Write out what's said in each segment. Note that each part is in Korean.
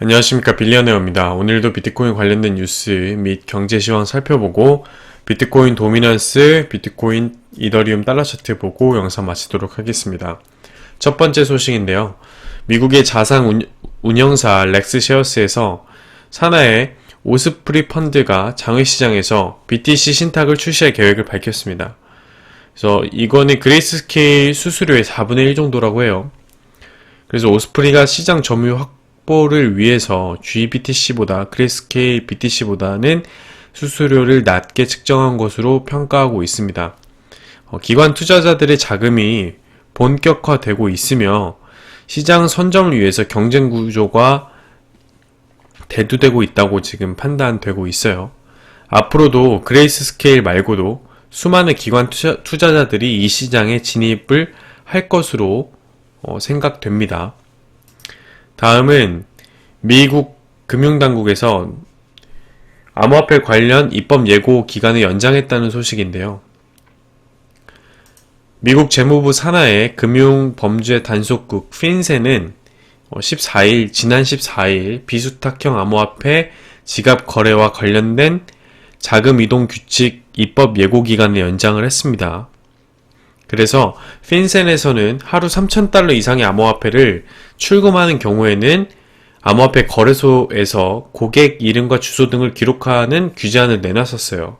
안녕하십니까 빌리어네어입니다. 오늘도 비트코인 관련된 뉴스 및 경제 시황 살펴보고 비트코인 도미넌스, 비트코인 이더리움 달러 차트 보고 영상 마치도록 하겠습니다. 첫 번째 소식인데요. 미국의 자산 운, 운영사 렉스셰어스에서 산하의 오스프리 펀드가 장외시장에서 BTC 신탁을 출시할 계획을 밝혔습니다. 그래서 이거는 그레이스케일 수수료의 4분의 1 정도라고 해요. 그래서 오스프리가 시장 점유 확 보를 위해서 GBTC보다 그레이스케일 BTC보다는 수수료를 낮게 측정한 것으로 평가하고 있습니다. 어, 기관 투자자들의 자금이 본격화되고 있으며 시장 선점을 위해서 경쟁 구조가 대두되고 있다고 지금 판단되고 있어요. 앞으로도 그레이스 스케일 말고도 수많은 기관 투자, 자들이이 시장에 진입을 할 것으로 어, 생각됩니다. 다음은 미국 금융당국에서 암호화폐 관련 입법 예고 기간을 연장했다는 소식인데요. 미국 재무부 산하의 금융범죄 단속국 핀센은 14일, 지난 14일 비수탁형 암호화폐 지갑 거래와 관련된 자금 이동 규칙 입법 예고 기간을 연장을 했습니다. 그래서 핀센에서는 하루 3,000달러 이상의 암호화폐를 출금하는 경우에는 암호화폐 거래소에서 고객 이름과 주소 등을 기록하는 규제안을 내놨었어요.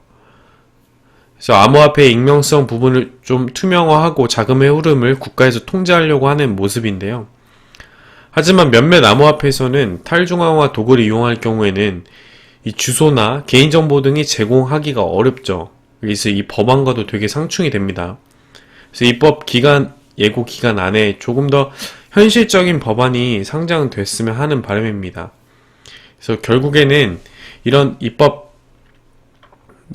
그래서 암호화폐의 익명성 부분을 좀 투명화하고 자금의 흐름을 국가에서 통제하려고 하는 모습인데요. 하지만 몇몇 암호화폐에서는 탈중앙화 도구를 이용할 경우에는 이 주소나 개인정보 등이 제공하기가 어렵죠. 그래서 이 법안과도 되게 상충이 됩니다. 그래서 입법 기간, 예고 기간 안에 조금 더 현실적인 법안이 상장됐으면 하는 바람입니다. 그래서 결국에는 이런 입법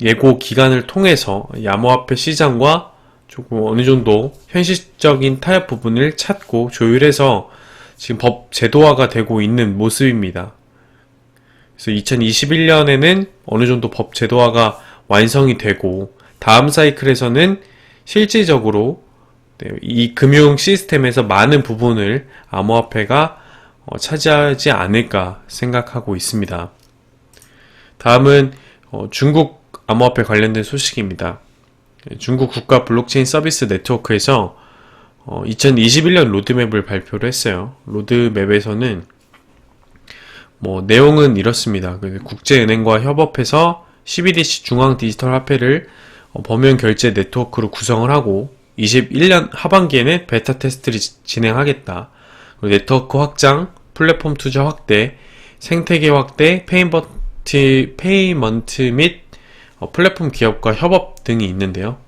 예고 기간을 통해서 암호화폐 시장과 조금 어느 정도 현실적인 타협 부분을 찾고 조율해서 지금 법 제도화가 되고 있는 모습입니다. 그래서 2021년에는 어느 정도 법 제도화가 완성이 되고 다음 사이클에서는 실질적으로 네, 이 금융 시스템에서 많은 부분을 암호화폐가 어, 차지하지 않을까 생각하고 있습니다. 다음은 어, 중국 암호화폐 관련된 소식입니다. 네, 중국 국가 블록체인 서비스 네트워크에서 2021년 어, 로드맵을 발표를 했어요. 로드맵에서는 뭐 내용은 이렇습니다. 그 국제은행과 협업해서 CBDC 중앙 디지털 화폐를 범용 결제 네트워크로 구성을 하고 21년 하반기에는 베타 테스트를 진행하겠다. 네트워크 확장, 플랫폼 투자 확대, 생태계 확대, 페이먼트, 페이먼트 및 어, 플랫폼 기업과 협업 등이 있는데요.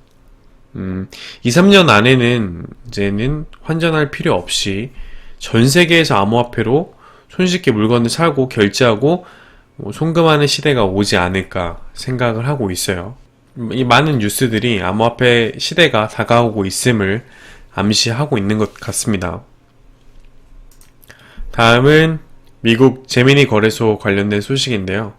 음, 2, 3년 안에는 이제는 환전할 필요 없이 전 세계에서 암호화폐로 손쉽게 물건을 사고 결제하고 뭐 송금하는 시대가 오지 않을까 생각을 하고 있어요. 이 많은 뉴스들이 암호화폐 시대가 다가오고 있음을 암시하고 있는 것 같습니다. 다음은 미국 제미니 거래소 관련된 소식인데요.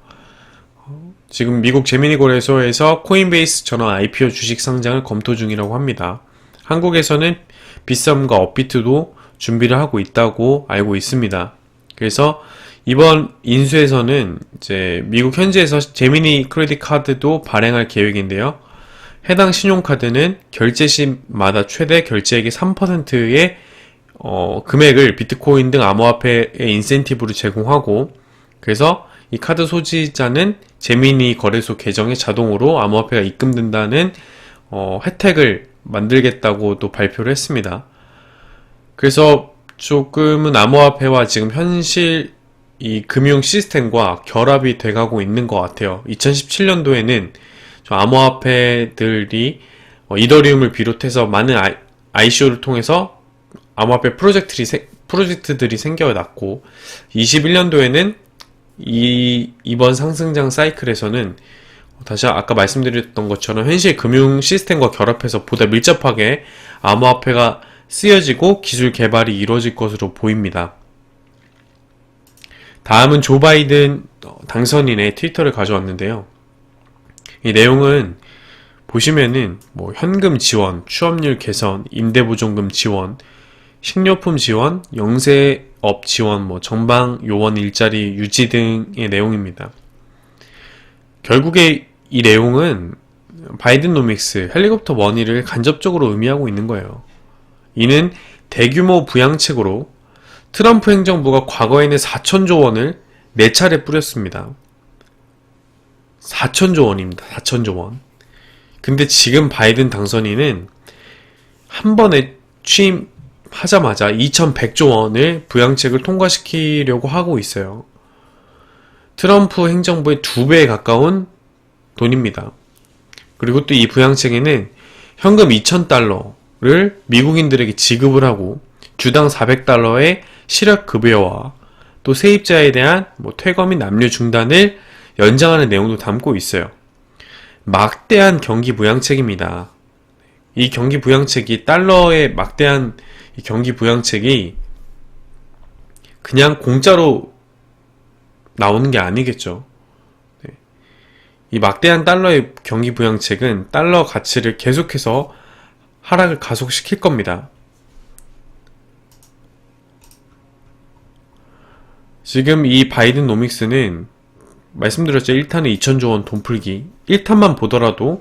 지금 미국 제미니 거래소에서 코인베이스 전원 IPO 주식 상장을 검토 중이라고 합니다. 한국에서는 비썸과 업비트도 준비를 하고 있다고 알고 있습니다. 그래서 이번 인수에서는 이제 미국 현지에서 제미니 크레딧 카드도 발행할 계획인데요. 해당 신용카드는 결제 시마다 최대 결제액의 3%의 어, 금액을 비트코인 등 암호화폐의 인센티브로 제공하고 그래서 이 카드 소지자는 제미니 거래소 계정에 자동으로 암호화폐가 입금된다는 어, 혜택을 만들겠다고 또 발표를 했습니다. 그래서 조금은 암호화폐와 지금 현실 이 금융 시스템과 결합이 돼가고 있는 것 같아요. 2017년도에는 암호화폐들이 어, 이더리움을 비롯해서 많은 ICO를 통해서 암호화폐 프로젝트들이, 프로젝트들이 생겨났고 21년도에는 이 이번 상승장 사이클에서는 다시 아까 말씀드렸던 것처럼 현실 금융 시스템과 결합해서 보다 밀접하게 암호화폐가 쓰여지고 기술 개발이 이루어질 것으로 보입니다. 다음은 조 바이든 당선인의 트위터를 가져왔는데요. 이 내용은 보시면은 뭐 현금 지원, 취업률 개선, 임대보증금 지원, 식료품 지원, 영세업 지원, 뭐 전방 요원 일자리 유지 등의 내용입니다. 결국에 이 내용은 바이든 노믹스 헬리콥터 원의를 간접적으로 의미하고 있는 거예요. 이는 대규모 부양책으로 트럼프 행정부가 과거에는 4천조 원을 4차례 뿌렸습니다. 4천조 원입니다. 4천조 원. 근데 지금 바이든 당선인은 한 번에 취임하자마자 2100조 원을 부양책을 통과시키려고 하고 있어요. 트럼프 행정부의 두 배에 가까운 돈입니다. 그리고 또 이 부양책에는 현금 2000달러를 미국인들에게 지급을 하고 주당 400달러의 실업급여와 또 세입자에 대한 뭐 퇴거 및 남류 중단을 연장하는 내용도 담고 있어요. 막대한 경기 부양책입니다. 이 경기 부양책이 달러의 막대한 경기 부양책이 그냥 공짜로 나오는 게 아니겠죠. 네. 이 막대한 달러의 경기 부양책은 달러 가치를 계속해서 하락을 가속시킬 겁니다. 지금 이 바이든 노믹스는 말씀드렸죠. 1탄에 2천조 원 돈 풀기. 1탄만 보더라도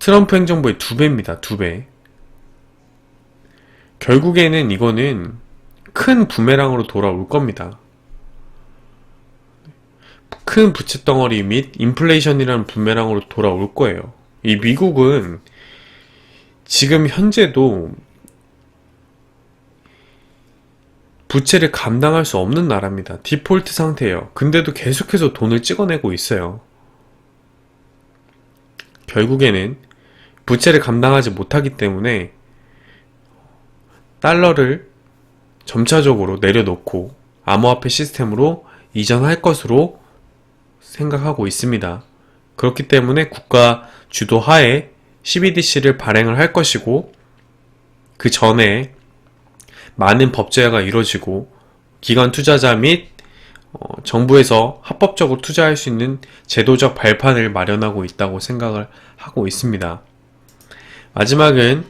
트럼프 행정부의 두 배입니다. 두 배. 결국에는 이거는 큰 부메랑으로 돌아올 겁니다. 큰 부채 덩어리 및 인플레이션이라는 부메랑으로 돌아올 거예요. 이 미국은 지금 현재도 부채를 감당할 수 없는 나라입니다. 디폴트 상태예요. 근데도 계속해서 돈을 찍어내고 있어요. 결국에는 부채를 감당하지 못하기 때문에 달러를 점차적으로 내려놓고 암호화폐 시스템으로 이전할 것으로 생각하고 있습니다. 그렇기 때문에 국가 주도 하에 CBDC를 발행을 할 것이고 그 전에 많은 법제화가 이루어지고 기관 투자자 및 어, 정부에서 합법적으로 투자할 수 있는 제도적 발판을 마련하고 있다고 생각을 하고 있습니다. 마지막은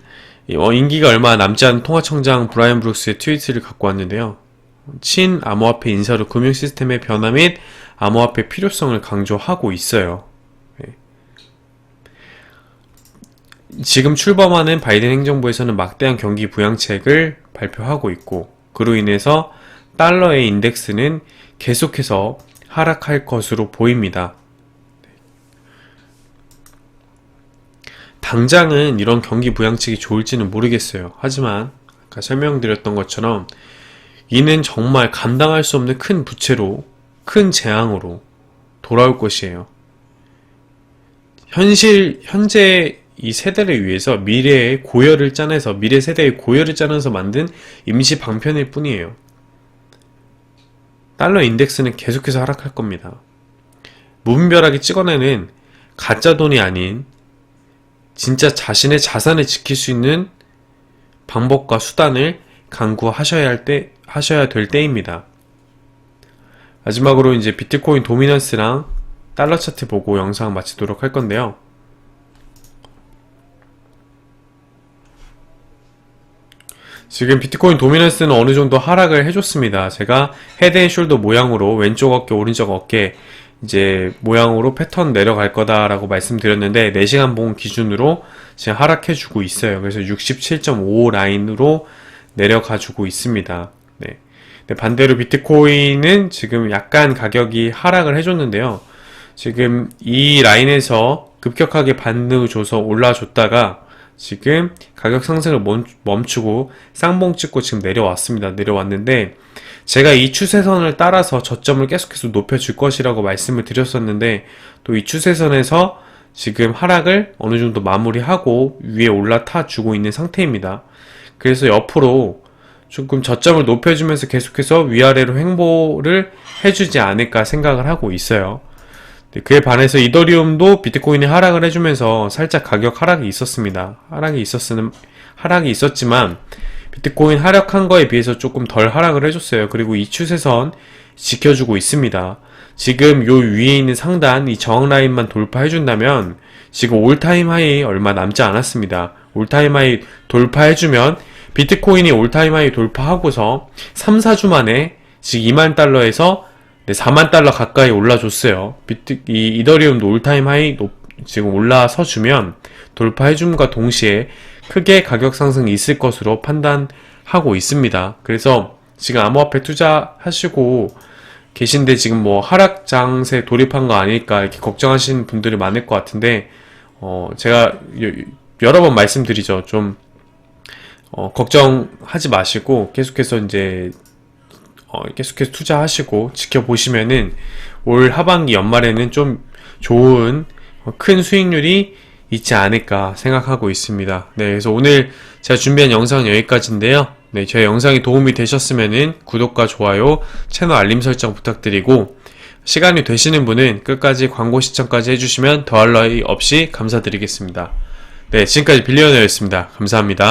어, 임기가 얼마 남지 않은 통화청장 브라이언 브룩스의 트위트를 갖고 왔는데요. 친 암호화폐 인사로 금융 시스템의 변화 및 암호화폐 필요성을 강조하고 있어요. 네. 지금 출범하는 바이든 행정부에서는 막대한 경기 부양책을 발표하고 있고 그로 인해서 달러의 인덱스는 계속해서 하락할 것으로 보입니다. 당장은 이런 경기 부양책이 좋을지는 모르겠어요. 하지만 아까 설명드렸던 것처럼 이는 정말 감당할 수 없는 큰 부채로 큰 재앙으로 돌아올 것이에요. 현실 현재 이 세대를 위해서 미래의 고열을 짜내서 미래 세대의 고열을 짜내서 만든 임시 방편일 뿐이에요. 달러 인덱스는 계속해서 하락할 겁니다. 무분별하게 찍어내는 가짜 돈이 아닌 진짜 자신의 자산을 지킬 수 있는 방법과 수단을 강구하셔야 할 때, 하셔야 될 때입니다. 마지막으로 이제 비트코인 도미넌스랑 달러 차트 보고 영상 마치도록 할 건데요. 지금 비트코인 도미넌스는 어느 정도 하락을 해줬습니다. 제가 헤드 앤 숄더 모양으로 왼쪽 어깨, 오른쪽 어깨 이제 모양으로 패턴 내려갈 거다라고 말씀드렸는데 4시간 봉 기준으로 지금 하락해주고 있어요. 그래서 67.5 라인으로 내려가주고 있습니다. 네. 반대로 비트코인은 지금 약간 가격이 하락을 해줬는데요. 지금 이 라인에서 급격하게 반등을 줘서 올라줬다가 지금 가격 상승을 멈추고 쌍봉 찍고 지금 내려왔습니다. 내려왔는데 제가 이 추세선을 따라서 저점을 계속해서 높여줄 것이라고 말씀을 드렸었는데 또 이 추세선에서 지금 하락을 어느 정도 마무리하고 위에 올라타 주고 있는 상태입니다. 그래서 옆으로 조금 저점을 높여주면서 계속해서 위아래로 횡보를 해주지 않을까 생각을 하고 있어요. 네, 그에 반해서 이더리움도 비트코인이 하락을 해주면서 살짝 가격 하락이 있었습니다. 하락이 있었으면 하락이 있었지만 비트코인 하락한 거에 비해서 조금 덜 하락을 해줬어요. 그리고 이 추세선 지켜주고 있습니다. 지금 요 위에 있는 상단 이 저항 라인만 돌파해준다면 지금 올타임 하이 얼마 남지 않았습니다. 올타임 하이 돌파해주면 비트코인이 올타임 하이 돌파하고서 3, 4주 만에 지금 2만 달러에서 네, 4만 달러 가까이 올라줬어요. 비트, 이 이더리움도 올타임 하이 높- 지금 올라서 주면 돌파해줌과 동시에 크게 가격 상승이 있을 것으로 판단하고 있습니다. 그래서 지금 암호화폐 투자하시고 계신데 지금 뭐 하락 장세 돌입한 거 아닐까 이렇게 걱정하시는 분들이 많을 것 같은데 어 제가 여- 여러 번 말씀드리죠. 좀 어, 걱정하지 마시고 계속해서 이제 어, 계속해서 투자하시고 지켜보시면은 올 하반기 연말에는 좀 좋은 어, 큰 수익률이 있지 않을까 생각하고 있습니다. 네, 그래서 오늘 제가 준비한 영상은 여기까지인데요. 네, 제 영상이 도움이 되셨으면은 구독과 좋아요, 채널 알림 설정 부탁드리고 시간이 되시는 분은 끝까지 광고 시청까지 해주시면 더할 나위 없이 감사드리겠습니다. 네, 지금까지 빌리언너였습니다. 감사합니다.